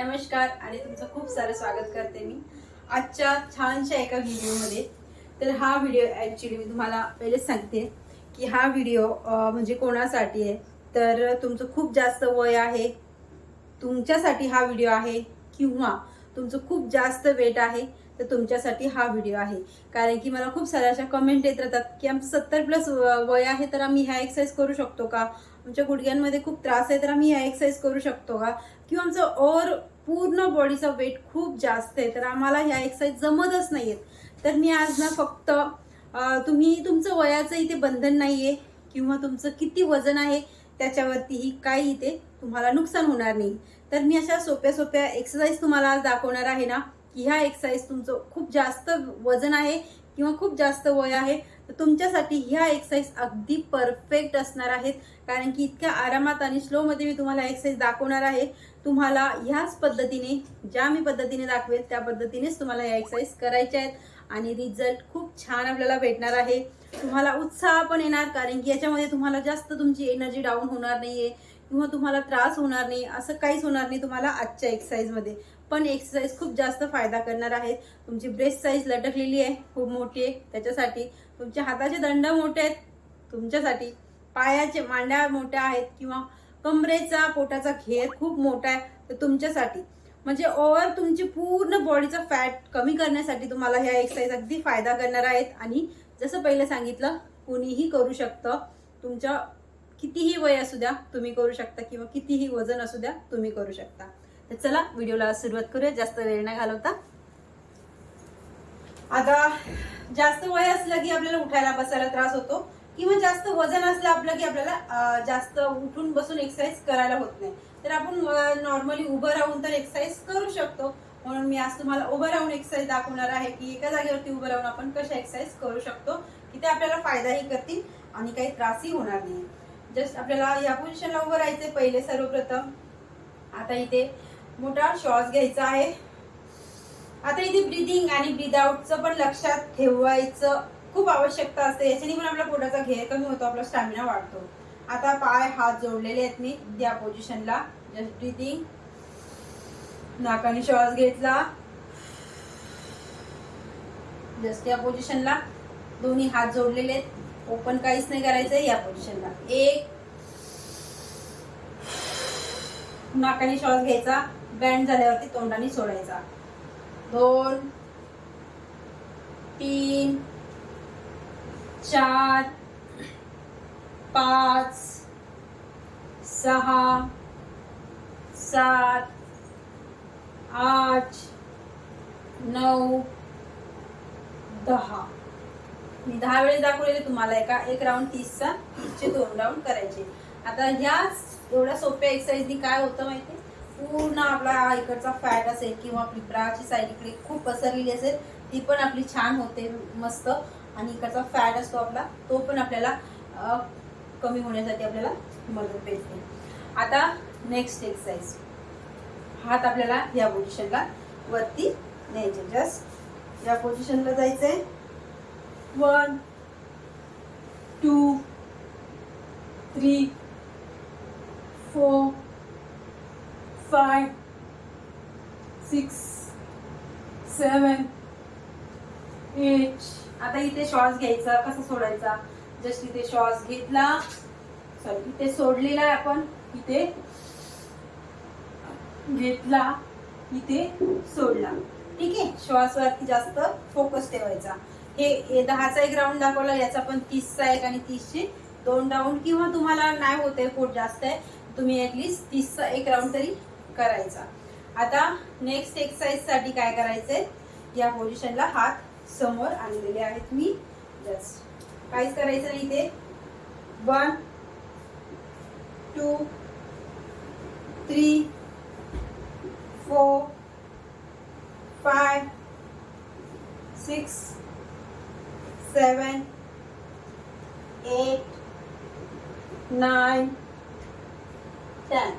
नमस्कार आणि तुमचं खूप सारं स्वागत करते मी आजच्या छानशा एका व्हिडिओमध्ये. तर हा व्हिडिओ ॲक्च्युली मी तुम्हाला पहिलेच सांगते की हा व्हिडिओ म्हणजे कोणासाठी आहे? तर तुमचं खूप जास्त वय आहे तुमच्यासाठी हा व्हिडिओ आहे किंवा तुमचं खूप जास्त वेट आहे तर तुमच्यासाठी हा व्हिडिओ आहे. कारण की मला खूप साऱ्या अशा कमेंट येत राहतात की आमचं सत्तर प्लस वय आहे तर आम्ही ह्या एक्सरसाइज करू शकतो का? आमच्या गुडघ्यांमध्ये खूप त्रास आहे तर आम्ही ह्या एक्सरसाइज करू शकतो का? किंवा आमचं ओव्हर पूर्ण बॉडीचा वेट खूप जास्त आहे तर आम्हाला ह्या एक्सरसाइज जमतच नाही आहेत तर मी आज ना फक्त तुम्ही तुमचं वयाचं इथे बंधन नाही आहे किंवा तुमचं किती वजन आहे त्याच्यावरतीही काही इथे तुम्हाला नुकसान होणार नाही. तर मी अशा सोप्या सोप्या एक्सरसाइज तुम्हाला आज दाखवणार आहे ना. की ह्या एक्सरसाइज तुमचं खूप जास्त वजन आहे किंवा खूप जास्त वय आहे तर तुमच्यासाठी ह्या एक्सरसाइज अगदी परफेक्ट असणार आहेत. कारण की इतक्या आरामात आणि स्लोमध्ये मी तुम्हाला एक्सरसाइज दाखवणार आहे. तुम्हाला ह्याच पद्धतीने ज्या मी पद्धतीने दाखवेल त्या पद्धतीनेच तुम्हाला ह्या एक्सरसाइज करायच्या आहेत. आणि रिझल्ट खूप छान आपल्याला भेटणार आहे. तुम्हाला उत्साह पण येणार कारण की याच्यामध्ये तुम्हाला जास्त तुमची एनर्जी डाऊन होणार नाहीये किंवा तुम्हाला त्रास होणार नाही असं काहीच होणार नाही तुम्हाला आजच्या एक्सरसाइजमध्ये पण एक्सरसाइज खूप जास्त फायदा करणार आहेत. तुमची ब्रेस्ट साईज लटकलेली आहे खूप मोठी आहे. त्याच्यासाठी तुमच्या हाताचे दंड मोठे आहेत. तुमच्यासाठी पायाचे मांड्या मोठ्या आहेत किंवा कमरेचा पोटाचा घेर खूप मोठा आहे. तर तुमच्यासाठी. म्हणजे ओव्हर तुमची पूर्ण बॉडीचा फॅट कमी करण्यासाठी तुम्हाला ह्या एक्सरसाइज अगदी फायदा करणार आहेत. आणि जसं पहिलं सांगितलं कुणीही करू शकतं. तुमच्या कितीही वय असू द्या तुम्ही करू शकता किंवा कितीही वजन असू द्या तुम्ही करू शकता. तर चला व्हिडिओला सुरुवात करूया. जास्त वेळ न घालवता. आता जास्त वय असलं की आपल्याला उठायला बसायला त्रास होतो. किंवा जास्त वजन असलं आपलं की आपल्याला जास्त उठून बसून एक्सरसाइज करायला होत नाही. तर आपण नॉर्मली उभं राहून तर एक्सरसाइज करू शकतो. म्हणून मी आज तुम्हाला उभं राहून एक्सरसाइज दाखवणार आहे की एका जागेवरती उभं राहून आपण कशा एक्सरसाइज करू शकतो की ते आपल्याला फायदाही करतील आणि काही त्रासही होणार नाही. जस्ट आपल्याला या पोझिशनला उभं राहायचे पहिले सर्वप्रथम. आता इथे मोठा श्वास घ्यायचा आहे. आता इथे ब्रिदिंग आणि ब्रिदआउटचं पण लक्षात ठेवायचं खूप आवश्यकता असते. याच्याने पण आपल्या पोटाचा घेर कमी होतो आपला स्टॅमिना वाढतो. आता पाय हात जोडलेले आहेत मी त्या पोझिशनला जस्ट ब्रिदिंग नाकाने श्वास घेतला. जस्ट या पोझिशनला दोन्ही हात जोडलेले आहेत. ओपन काहीच नाही करायचं या पोझिशनला एक. नाकाने श्वास घ्यायचा. बँड झाल्यावरती तोंडाने सोडायचा. दोन तीन चार पाच सहा सात आठ नऊ दहा. मी दहा वेळेस दाखवलेले तुम्हाला एका एक राऊंड तीसचा तीसचे दोन राऊंड करायचे. आता ह्याच एवढ्या सोप्या एक्सरसाइजनी काय होतं माहिती? पूर्ण आपला इकडचा फॅट असेल किंवा आपली ब्राची साईड इकडे खूप पसरलेली असेल ती पण आपली छान होते मस्त. आणि इकडचा फॅट असतो आपला तो पण आपल्याला कमी होण्यासाठी आपल्याला मदत भेटते. आता नेक्स्ट एक्सरसाइज हात आपल्याला या पोझिशनला वरती न्यायचे. जस्ट या पोझिशनला जायचं आहे one two three four five six seven eight. आता इथे श्वास घ्यायचा कसा सोडायचा? जस्ट इथे श्वास घेतला. सॉरी इथे सोडलेला आहे आपण. इथे घेतला. इथे सोडला. ठीक आहे? श्वासवरती जास्त फोकस ठेवायचा. हे दहाचा एक राऊंड दाखवला याचा पण तीसचा एक आणि तीसचे दोन राऊंड किंवा तुम्हाला नाही होते पोट जास्त आहे तुम्ही ऍटलीस्ट तीसचा एक राऊंड तरी करायचा. आता नेक्स्ट एक्सरसाइजसाठी काय करायचंय? या पोझिशनला हात समोर आणलेले आहेत मी. जस्ट काहीच करायचं नाही इथे one two three four five six seven eight nine ten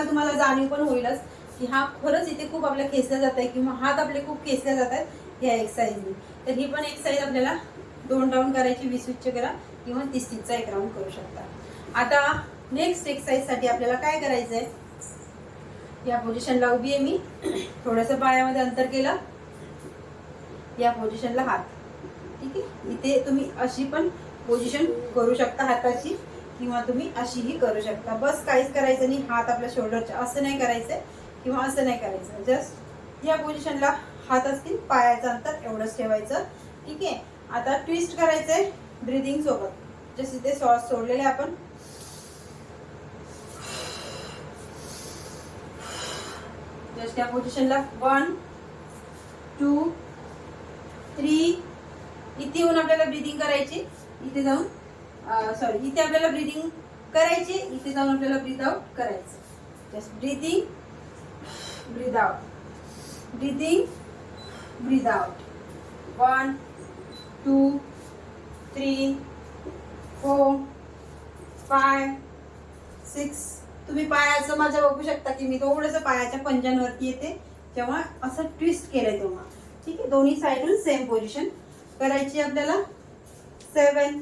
जेव्हा तुम्हाला जाणीव पण होईलच की हा खरंच इथे खूप आपल्या खेचल्या जात आहे किंवा हात आपले खूप खेचल्या जात आहेत या एक्सरसाइजनी तर ही पण एक्सरसाइज आपल्याला दोन राऊंड करायची वीस वीसचे करा किंवा तीस तीसचा एक राऊंड करू शकता. आता नेक्स्ट एक्सरसाइजसाठी आपल्याला काय करायचं आहे या पोझिशनला उभी आहे मी. थोडंसं पायामध्ये अंतर केलं. या पोझिशनला हात. ठीक आहे? इथे तुम्ही अशी पण पोझिशन करू शकता हाताची. किंवा तुम्ही अशीही करू शकता. बस काहीच करायचं नाही हात आपल्या शोल्डरच्या असं नाही करायचं किंवा असं नाही करायचं. जस्ट या पोझिशनला हात असतील पायाचं अंतर एवढंच ठेवायचं. ठीक आहे? आता ट्विस्ट करायचंय ब्रिदिंग सोबत. जसे ते श्वास सोडलेले आपण. जस्ट या पोझिशनला वन टू थ्री इथे येऊन आपल्याला ब्रिदिंग करायची. इथे जाऊन सॉरी इथे आपल्याला ब्रिदिंग करायची इथे जाऊन आपल्याला ब्रीद आउट करायचं. Just breathing breathe out breathing breathe out one two three four five six तुम्ही पायाचं माझं बघू शकता की मी थोडंसं पायाच्या पंजांवरती येते. जेव्हा असं ट्विस्ट केलंय तेव्हा. ठीक आहे? दोन्ही साईडून सेम पोझिशन करायची आपल्याला seven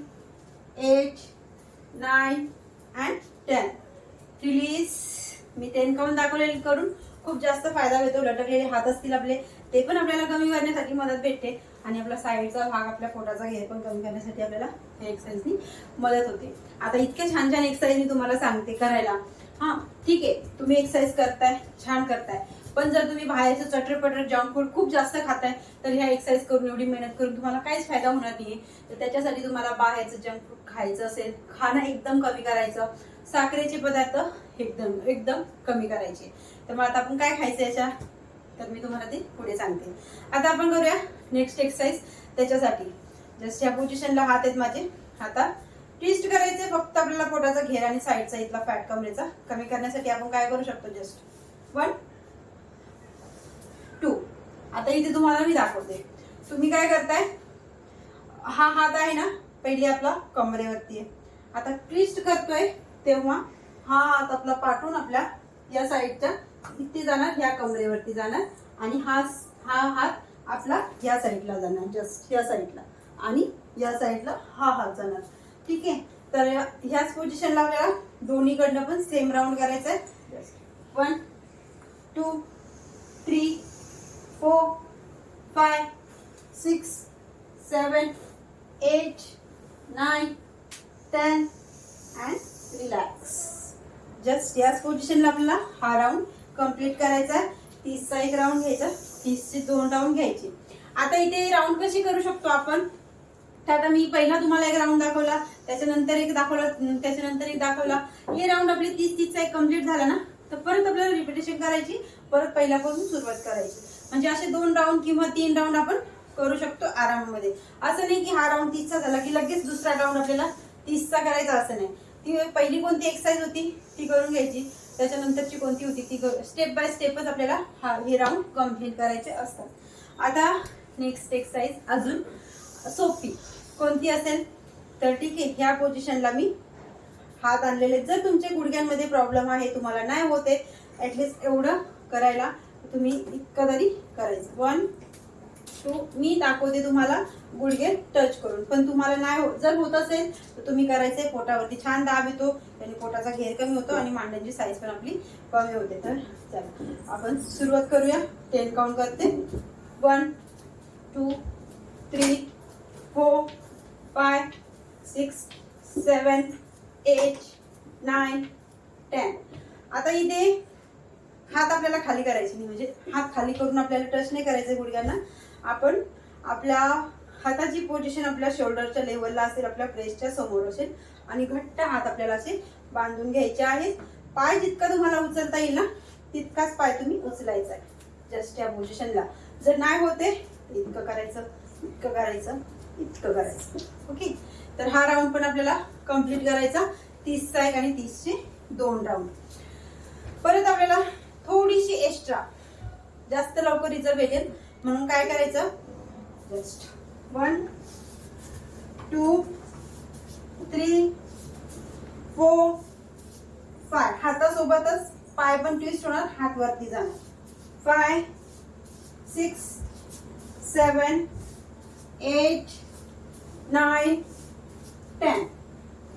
eight nine and ten release me ten count दाखवलेली करून खूप जास्त फायदा होतो लटकलेले हात असतील आपले ते पण आपल्याला कमी करण्यासाठी मदत भेटते. आणि आपला साईडचा भाग आपल्या पोटाचा घेर पण कमी करण्यासाठी आपल्याला हे एक्सरसाइजनी मदत होते. आता इतके छान छान एक्सरसाइज मी तुम्हाला सांगते करायला. हा ठीक आहे. तुम्ही एक्सरसाइज करताय छान करताय. पण जर तुम्ही बाहेरचं चटर पटर जंक फूड खूप जास्त खाताय तर ह्या एक्सरसाइज करून एवढी मेहनत करून तुम्हाला काहीच फायदा होणार नाही तर त्याच्यासाठी तुम्हाला बाहेरचं जंक फूड खायचं असेल खाणं एकदम कमी करायचं. साखरेचे पदार्थ एकदम एकदम कमी करायचे. तर मग आता आपण काय खायचं याच्या? तर मी तुम्हाला ते पुढे सांगते. आता आपण करूया नेक्स्ट एक्सरसाइज त्याच्यासाठी. जस्ट या पोझिशनला हात आहेत माझे आता ट्विस्ट करायचे फक्त आपल्याला पोटाचा घेर आणि साईडचा इथला फॅट कमरेचा. कमी करण्यासाठी आपण काय करू शकतो? जस्ट वन टू आता इथे तुम्हाला मी दाखवते. तुम्ही काय करताय? हा हात आहे ना पहिली आपला कमरेवरती आहे. आता ट्विस्ट करतोय तेव्हा हा हात आपला पाठवून आपल्या या साईडच्या इथे जाणार ह्या कमरेवरती जाणार आणि हा हा हात आपला या साईडला जाणार जस्ट या साईडला आणि या साईडला हा हात जाणार. ठीक आहे? तर या- ह्याच पोझिशनला आपल्याला दोन्हीकडनं पण सेम राऊंड करायचं आहे one two three four five six seven eight nine ten and relax. Just याच पोझिशनला आपल्याला हा राऊंड कंप्लीट करायचा आहे. तीसचा एक राऊंड घ्यायचा तीसचे दोन राऊंड घ्यायचे. आता इथे राऊंड कशी करू शकतो आपण? तर आता मी पहिला तुम्हाला एक राऊंड दाखवला त्याच्यानंतर एक दाखवला त्याच्यानंतर एक दाखवला. हे राऊंड आपली तीस तीसचा एक कंप्लीट झाला ना? तर परत आपल्याला रिपिटेशन करायची परत पहिल्यापासून सुरुवात करायची. म्हणजे असे दोन राऊंड किंवा तीन राऊंड आपण करू शकतो आरामामध्ये. असं नाही की हा राऊंड तीसचा झाला की लगेच दुसरा राऊंड आपल्याला तीसचा करायचा असं नाही. ती पहिली कोणती एक्सरसाइज होती ती करून घ्यायची. त्याच्यानंतरची कोणती होती ती स्टेप बाय स्टेपच आपल्याला हा हे राऊंड कंप्लीट करायचे असतात. आता नेक्स्ट एक्सरसाइज अजून सोपी. कोणती असेल? तर ठीक आहे ह्या पोझिशनला मी हात आणलेले जर तुमच्या गुडघ्यांमध्ये प्रॉब्लेम आहे तुम्हाला नाही होते ॲटलिस्ट एवढं करायला तुम्ही इतकं तरी करायचं. वन टू मी दाखवते तुम्हाला गुडघे टच करून. पण तुम्हाला नाही हो जर होत असेल तर तुम्ही करायचंय पोटावरती छान दाब येतो आणि पोटाचा घेर कमी होतो आणि मांड्यांची साईज पण आपली कमी होते. तर चला आपण सुरुवात करूया. टेन काउंट करते. One two three four five six seven eight nine ten आता इथे हात आपल्याला खाली करायचे नाही. म्हणजे हात खाली करून आपल्याला टच नाही करायचे गुडघ्यांना. आपण आपल्या हाताची पोझिशन आपल्या शोल्डरच्या लेवलला असेल आपल्या ब्रेस्टच्या समोर असेल आणि घट्ट हात आपल्याला असे बांधून घ्यायचे आहेत. पाय जितका तुम्हाला उचलता येईल ना तितकाच पाय तुम्ही उचलायचा आहे. जस्ट या पोझिशनला जर नाही होते इतकं करायचं इतकं करायचं इतकं करायचं. ओके तर हा राऊंड पण आपल्याला कंप्लीट करायचा. तीसचा एक आणि तीसचे दोन राऊंड परत आपल्याला थोडीशी एक्स्ट्रा जास्त लवकर रिझर्व येईल म्हणून काय करायचं? Just one two three four five हातासोबतच पाय पण ट्विस्ट होणार हात वरती जाणार. Five six seven eight nine ten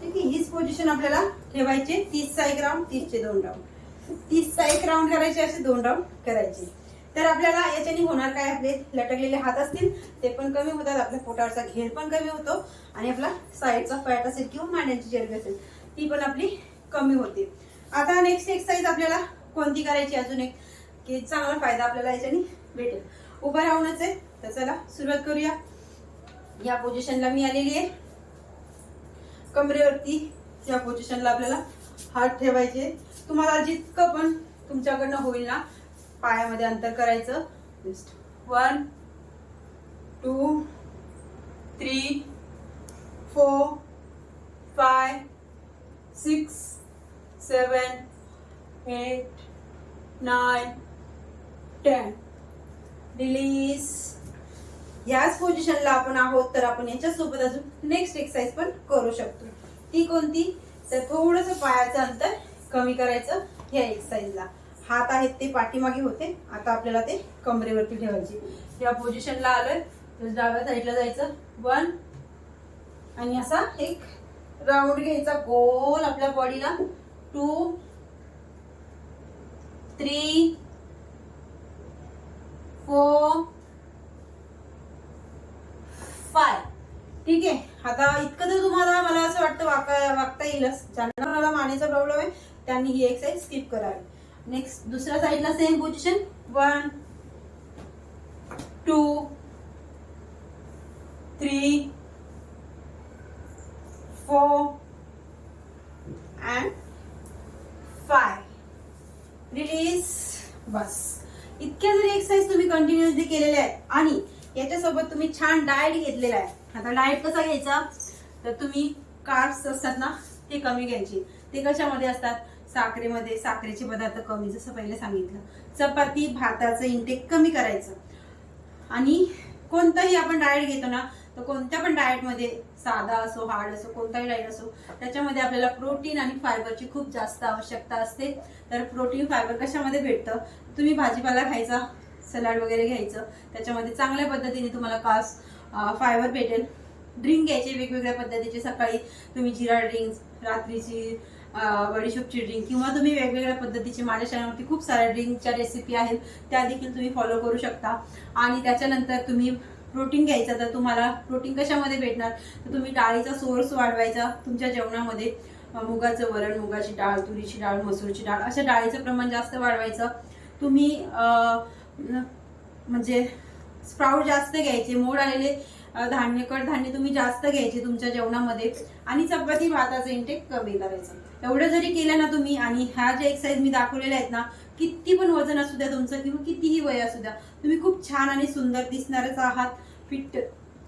ठीक आहे हीच पोझिशन आपल्याला ठेवायची तीसचा एक राऊंड तीसचे दोन राऊंड तीसचा एक राऊंड करायचे असे दोन राऊंड करायचे. तर आपल्याला याच्याने होणार काय? आपले लटकलेले हात असतील ते पण कमी होतात. आपल्या पोटावरचा घेर पण कमी होतो आणि आपला साईडचा फॅट असेल किंवा मांड्यांची चरबी असेल ती पण आपली कमी होते. आता नेक्स्ट एक्सरसाइज आपल्याला कोणती करायची अजून एक? की चांगला फायदा आपल्याला याच्याने भेटेल. उभं राहूनच आहे. तर चला सुरुवात करूया. या पोझिशनला मी आलेली आहे. कमरेवरती या पोझिशनला आपल्याला हात ठेवायचे. तुम्हाला जितकं पण तुमच्याकडनं होईल ना पायामध्ये अंतर करायचं. One two three four five six seven eight nine ten release याच पोझिशनला आपण आहोत तर आपण याच्यासोबत अजून नेक्स्ट एक्सरसाइज पण करू शकतो. ती कोणती? तर थोडस पायाचं अंतर कमी करायचं ह्या एक्सरसाइजला हात आहेत ते पाठीमागे होते आता आपल्याला ते कमरेवरती ठेवायचे. या पोझिशनला आलोय तर डाव्या साईडला जायचं. वन आणि असा एक राऊंड घ्यायचा. गोल आपल्या बॉडीला टू थ्री फोर फाय ठीक आहे. आता इतकं तर तुम्हाला मला असं वाटतं वाका वागता येईलच. ज्यांना मला मानेचा प्रॉब्लेम आहे त्यांनी ही एक्सरसाइज स्किप करावी. नेक्स्ट दुसऱ्या साईडला same position one two three four and five release बस. इतक्या जरी एक्सरसाइज तुम्ही कंटिन्युअसली केलेल्या आहेत आणि याच्यासोबत तुम्ही छान डाएट घेतलेला आहे आता डाएट कसा घ्यायचा? तर तुम्ही कार्ब्स असतात ना ते कमी घ्यायचे. ते कशामध्ये असतात? साखरेमध्ये. साखरेचे पदार्थ कमी जसं पहिले सांगितलं. चपाती भाताचं इंटेक कमी करायचं. आणि कोणताही आपण डाएट घेतो ना तर कोणत्या पण डाएटमध्ये साधा असो हार्ड असो कोणताही डाएट असो त्याच्यामध्ये आपल्याला प्रोटीन आणि फायबरची खूप जास्त आवश्यकता असते. तर प्रोटीन फायबर कशामध्ये भेटतं? तुम्ही भाजीपाला खायचा सलाड वगैरे घ्यायचं त्याच्यामध्ये चांगल्या पद्धतीने तुम्हाला कास फायबर भेटेल. ड्रिंक घ्यायचे वेगवेगळ्या पद्धतीचे. सकाळी तुम्ही जिरा ड्रिंक रात्रीची बडीशोपची ड्रिंक किंवा तुम्ही वेगवेगळ्या पद्धतीचे. माझ्या चॅनलवरती खूप साऱ्या ड्रिंकच्या रेसिपी आहेत. त्या देखील तुम्ही फॉलो करू शकता. आणि त्याच्यानंतर तुम्ही प्रोटीन घ्यायचा तर तुम्हाला प्रोटीन कशामध्ये भेटणार? तर तुम्ही डाळीचा सोर्स वाढवायचा तुमच्या जेवणामध्ये. मुगाचं वरण मुगाची डाळ तुरीची डाळ मसूरची डाळ अशा डाळीचं प्रमाण जास्त वाढवायचं. तुम्ही म्हणजे स्प्राऊट जास्त घ्यायचे मोड आलेले धान्य कडधान्य तुम्ही जास्त घ्यायचे तुमच्या जेवणामध्ये आणि चपाती भाताचं इंटेक कमी करायचं. एवढं जरी केलं ना तुम्ही आणि ह्या ज्या एक्सरसाइज मी दाखवलेल्या आहेत ना किती पण वजन असू द्या तुमचं किंवा कितीही वय असू द्या तुम्ही खूप छान आणि सुंदर दिसणारच आहात फिट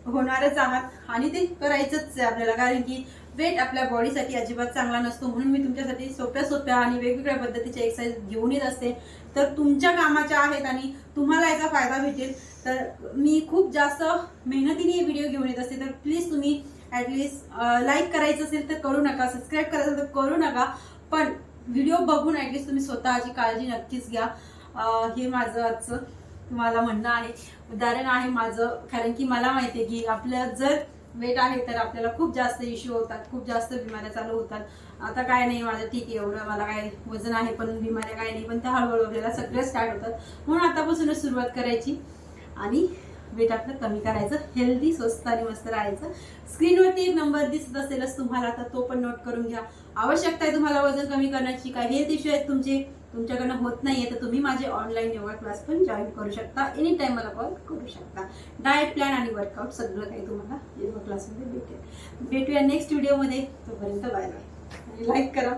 होणारच आहात आणि ते करायचंच आहे आपल्याला. कारण की वेट आपल्या बॉडीसाठी अजिबात चांगला नसतो. म्हणून मी तुमच्यासाठी सोप्या सोप्या आणि वेगवेगळ्या पद्धतीच्या एक्सरसाइज घेऊन येत असते. तर तुमच्या कामाच्या आहेत आणि तुम्हाला याचा फायदा भेटेल. तर मी खूप जास्त मेहनतीने हे व्हिडिओ घेऊन येत असते. तर प्लीज तुम्ही ॲटलिस्ट लाईक करायचं असेल तर करू नका. सबस्क्राईब करायचं असेल तर करू नका. पण व्हिडिओ बघून ॲटलिस्ट तुम्ही स्वतःची काळजी नक्कीच घ्या. हे माझं आजचं तुम्हाला म्हणणं आहे. उदाहरण आहे माझं. कारण की मला माहिती आहे की आपलं जर वेट आहे तर आपल्याला खूप जास्त इश्यू होतात खूप जास्त बिमाऱ्या चालू होतात. आता काय नाही माझं ठीक आहे एवढं मला काय वजन आहे पण बिमाऱ्या काय नाही पण त्या हळूहळू आपल्याला सगळं स्टार्ट होतात म्हणून आतापासूनच सुरुवात करायची. आणि वेट आपलं कमी करायचं हेल्दी स्वस्त आणि मस्त राहायचं. स्क्रीनवरती एक नंबर दिसत असेलच तुम्हाला तर तो पण नोट करून घ्या. आवश्यकता आहे तुम्हाला वजन कमी करण्याची काय हेल्थ इश्यू आहेत तुमचे तुमच्याकडनं होत नाहीये तर तुम्ही माझे ऑनलाईन योगा क्लास पण जॉईन करू शकता. एनी टाइम मला कॉल करू शकता. डाएट प्लॅन आणि वर्कआउट सगळं काही तुम्हाला योगा क्लासमध्ये भेटेल. भेटूया नेक्स्ट व्हिडिओमध्ये तोपर्यंत बाय बाय लाईक करा.